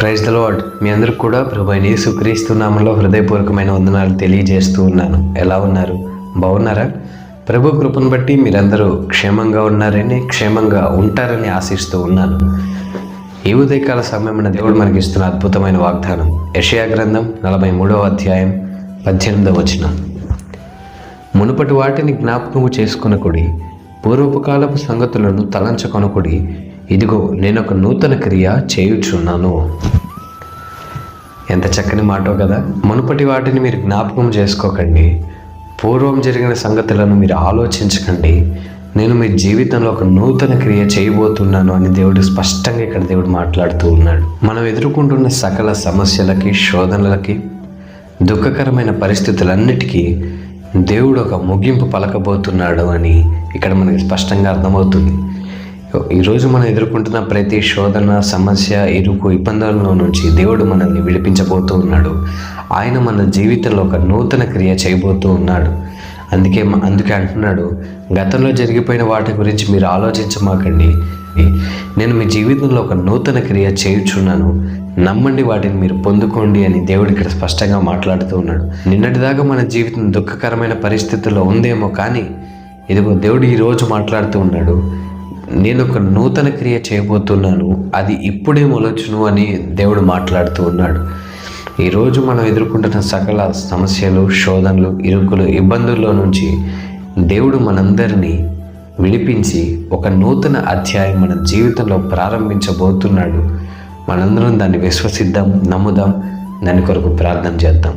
Praise the lord మీ అందరికి కూడా ప్రభు అయిన యేసుక్రీస్తు నామంలో హృదయపూర్వకమైన వందనాలు తెలియజేస్తూ ఉన్నాను. ఎలా ఉన్నారు? బాగున్నారా? ప్రభు కృపను బట్టి మీరందరూ క్షేమంగా ఉన్నారని క్షేమంగా ఉంటారని ఆశిస్తూ ఉన్నాను. ఈ ఉదయకాల సమయమైన దేవుడు మనకి ఇస్తున్న అద్భుతమైన వాగ్దానం. యషయా గ్రంథం నలభై మూడవ అధ్యాయం పద్దెనిమిదవ వచనం. మునుపటి వాటిని జ్ఞాపకము చేసుకొనకుడి పూర్వపకాలపు సంగతులను తలంచకొనకుడి ఇదిగో నేను ఒక నూతన క్రియ చేయుచున్నాను. ఎంత చక్కని మాటో కదా. మునుపటి వాటిని మీరు జ్ఞాపకం చేసుకోకండి. పూర్వం జరిగిన సంగతులను మీరు ఆలోచించకండి. నేను మీ జీవితంలో ఒక నూతన క్రియ చేయబోతున్నాను అని దేవుడు స్పష్టంగా ఇక్కడ దేవుడు మాట్లాడుతూ ఉన్నాడు. మనం ఎదుర్కొంటున్న సకల సమస్యలకి శోధనలకి దుఃఖకరమైన పరిస్థితులన్నిటికీ దేవుడు ఒక ముగింపు పలకబోతున్నాడు అని ఇక్కడ మనకి స్పష్టంగా అర్థమవుతుంది. ఈరోజు మనం ఎదుర్కొంటున్న ప్రతి శోధన సమస్య ఇరుకు ఇబ్బందుల నుంచి దేవుడు మనల్ని విడిపించబోతూ ఉన్నాడు. ఆయన మన జీవితంలో ఒక నూతన క్రియ చేయబోతూ ఉన్నాడు. అందుకే అందుకే అంటున్నాడు గతంలో జరిగిపోయిన వాటి గురించి మీరు ఆలోచించమాకండి. నేను మీ జీవితంలో ఒక నూతన క్రియ చేయుచున్నాను. నమ్మండి వాటిని మీరు పొందుకోండి అని దేవుడు ఇక్కడ స్పష్టంగా మాట్లాడుతూ ఉన్నాడు. నిన్నటిదాకా మన జీవితం దుఃఖకరమైన పరిస్థితుల్లో ఉందేమో కానీ ఇదిగో దేవుడు ఈరోజు మాట్లాడుతూ ఉన్నాడు. నేను ఒక నూతన క్రియ చేయబోతున్నాను. అది ఇప్పుడే మొలచును అని దేవుడు మాట్లాడుతూ ఉన్నాడు. ఈరోజు మనం ఎదుర్కొంటున్న సకల సమస్యలు శోధనలు ఇరుకులు ఇబ్బందుల్లో నుంచి దేవుడు మనందరినీ విడిపించి ఒక నూతన అధ్యాయం మన జీవితంలో ప్రారంభించబోతున్నాడు. మనందరం దాన్ని విశ్వసిద్దాం నమ్ముదాం. దాని కొరకు ప్రార్థన చేద్దాం.